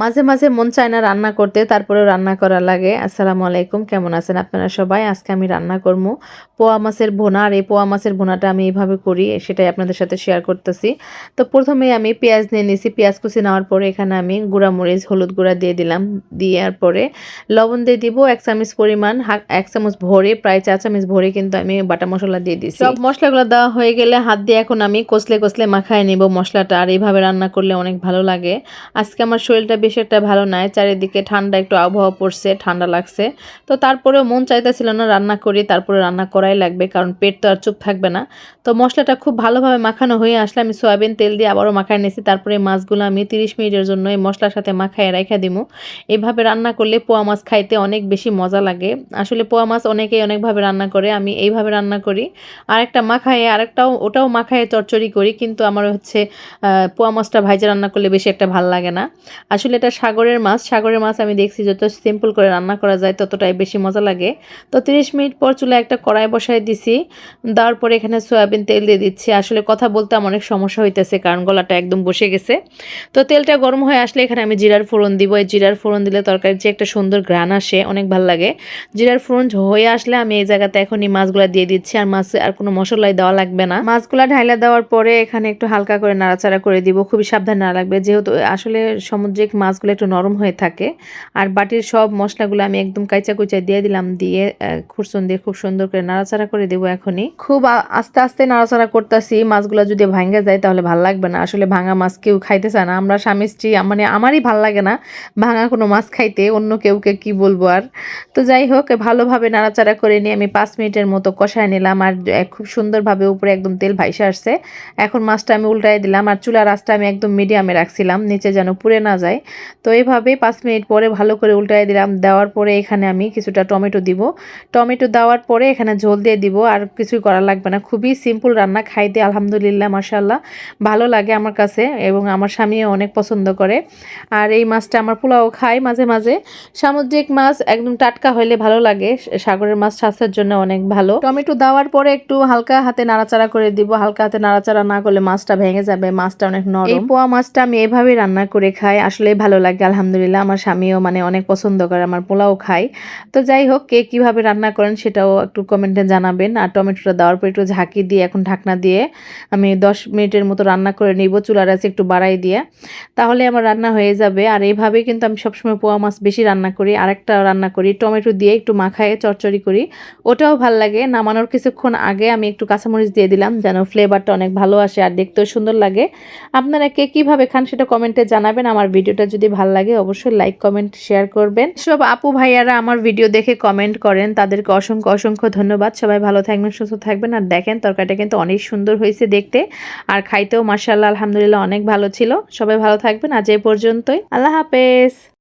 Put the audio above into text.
মাঝে মাঝে মন চায় না রান্না করতে তারপরে রান্না করা লাগে। আসসালামু আলাইকুম, কেমন আছেন আপনারা সবাই? আজকে আমি রান্না করব পোয়া মাছের ভোনা, আর এই পোয়া মাছের ভোনাটা আমি এইভাবে করি, সেটাই আপনাদের সাথে শেয়ার করতেছি। তো প্রথমে আমি পেঁয়াজ নিয়ে নিয়েছি পেঁয়াজ কুচি নেওয়ার পরে এখানে আমি গুঁড়া মরিচ, হলুদ গুঁড়া দিয়ে দিলাম, দেওয়ার পরে লবণ দিয়ে দিব এক চামচ পরিমাণ এক চামচ ভরে, প্রায় চার চামচ ভরে কিন্তু আমি বাটা মশলা দিয়ে দিচ্ছি সব মশলাগুলো দেওয়া হয়ে গেলে হাত দিয়ে এখন আমি কষলে কষলে মাখায় নিব মশলাটা, আর এইভাবে রান্না করলে অনেক ভালো লাগে। আজকে আমার শরীরটা বেশি একটা ভালো নয় চারিদিকে ঠান্ডা একটু আবহাওয়া পড়ছে, ঠান্ডা লাগছে। তো তারপরেও মন চাইতেছিল না রান্না করি, তারপরে রান্না করাই লাগবে, কারণ পেট তো আর চুপ থাকবে না। তো মশলাটা খুব ভালোভাবে মাখানো হয়ে আসলে আমি সয়াবিন তেল দিয়ে আবারও মাখায় নিয়েছি। তারপরে মাছগুলো আমি তিরিশ মিনিটের জন্য এই মশলার সাথে মাখায় রেখে দিমু। এইভাবে রান্না করলে পোয়া মাছ খাইতে অনেক বেশি মজা লাগে। আসলে পোয়া মাছ অনেকেই অনেকভাবে রান্না করে, আমি এইভাবে রান্না করি। আরেকটা মাখায়, আরেকটাও, ওটাও মাখায় চচ্চড়ি করি, কিন্তু আমার হচ্ছে পোয়া মাছটা ভাইজা রান্না করলে বেশি একটা ভালো লাগে না। আসলে এটা সাগরের মাছ সাগরের মাছ আমি দেখছি যত সিম্পল করে রান্না করা যায় ততটাই বেশি মজা লাগে। তো তিরিশ মিনিট পর চুলে একটা কড়াই বসাই দিছি, দেওয়ার পরে এখানে সয়াবিন তেল দিয়ে দিচ্ছি। আসলে কথা বলতে আমার অনেক সমস্যা হইতেছে, কারণ গলাটা একদম বসে গেছে। তো তেলটা গরম হয়ে আসলে এখানে আমি জিরার ফোড়ন দিব। এই জিরার ফোড়ন দিলে তরকারির যে একটা সুন্দর ঘ্রাণ আসে, অনেক ভালো লাগে। জিরার ফোড়ন হয়ে আসলে আমি এই জায়গাতে এখন এই মাছগুলা দিয়ে দিচ্ছি, আর মাছ আর কোনো মশলাই দেওয়া লাগবে না। মাছগুলা ঢাইলা দেওয়ার পরে এখানে একটু হালকা করে নাড়াচাড়া করে দিব। খুবই সাবধানে না লাগবে, যেহেতু আসলে সামুদ্রিক মাছগুলো একটু নরম হয়ে থাকে। আর বাটির সব মশলাগুলো আমি একদম কাইচা কুচা দিয়ে দিলাম, দিয়ে খুরসুন দিয়ে খুব সুন্দর করে নাড়াচাড়া করে দেবো এখনই। খুব আস্তে আস্তে নাড়াচাড়া করতেছি, মাছগুলো যদি ভাঙ্গা যায় তাহলে ভালো লাগবে না। আসলে ভাঙা মাছ কেউ খাইতে চায় না। আমরা স্বামী স্ত্রী মানে আমারই ভালো লাগে না ভাঙা কোনো মাছ খাইতে, অন্য কেউকে কি বলব আর। তো যাই হোক, ভালোভাবে নাড়াচাড়া করে নিয়ে আমি পাঁচ মিনিটের মতো কষায় নিলাম আর খুব সুন্দরভাবে উপরে একদম তেল ভাইসে আসছে। এখন মাছটা আমি উল্টাই দিলাম আর চুলার আঁচটা আমি একদম মিডিয়ামে রাখছিলাম, নিচে যেন পুড়ে না যায়। তো এইভাবে পাঁচ মিনিট পরে ভালো করে উল্টাই দিলাম। দেওয়ার পরে এখানে আমি কিছুটা টমেটো দিব। টমেটো দেওয়ার পরে এখানে ঝোল দিয়ে দিব আর কিছুই করা লাগবে না। খুবই সিম্পল রান্না, খাইতে আলহামদুলিল্লাহ মাশাল্লাহ ভালো লাগে আমার কাছে এবং আমার স্বামীও অনেক পছন্দ করে। আর এই মাছটা আমার পোলাও খাই মাঝে মাঝে। সামুদ্রিক মাছ একদম টাটকা হইলে ভালো লাগে। সাগরের মাছ স্বাস্থ্যের জন্য অনেক ভালো। টমেটো দেওয়ার পরে একটু হালকা হাতে নাড়াচাড়া করে দিব। হালকা হাতে নাড়াচাড়া না করলে মাছটা ভেঙে যাবে, মাছটা অনেক নরম। এই পোয়া মাছটা আমি এভাবে রান্না করে খাই। আসলে ভালো লাগে, আলহামদুলিল্লাহ। আমার স্বামীও মানে অনেক পছন্দ করে, আমার পোলাও খাই তো যাই হোক, কে কীভাবে রান্না করেন সেটাও একটু কমেন্টে জানাবেন। আর টমেটোটা দেওয়ার পর একটু ঝাঁকি দিয়ে, এখন ঢাকনা দিয়ে আমি দশ মিনিটের মতো রান্না করে নিব চুলার আছে একটু বাড়াই দিয়ে। তাহলে আমার রান্না হয়ে যাবে। আর এইভাবেই কিন্তু আমি সবসময় পোয়া মাছ বেশি রান্না করি। আরেকটা রান্না করি, টমেটো দিয়ে একটু মাখায় চচ্চড়ি করি। ওটাও ভালো লাগে। নামানোর কিছুক্ষণ আগে আমি একটু কাঁচামরিচ দিয়ে দিলাম, যেন ফ্লেভারটা অনেক ভালো আসে আর দেখতেও সুন্দর লাগে। আপনারা কে কীভাবে খান সেটা কমেন্টে জানাবেন। আমার ভিডিওটা যদি ভালো লাগে অবশ্যই লাইক, কমেন্ট, শেয়ার করবেন। সব আপু ভাইয়ারা আমার ভিডিও দেখে কমেন্ট করেন। তাদেরকে অসংখ্য অসংখ্য ধন্যবাদ। সবাই ভালো থাকবেন, সুস্থ থাকবেন। আর দেখেন, তরকারিটা কিন্তু অনেক সুন্দর হয়েছে দেখতে। আর খাইতেও মার্শাল্লাহ আলহামদুলিল্লাহ অনেক ভালো ছিল। সবাই ভালো থাকবেন। আজ এ পর্যন্তই। আল্লাহ হাফেজ।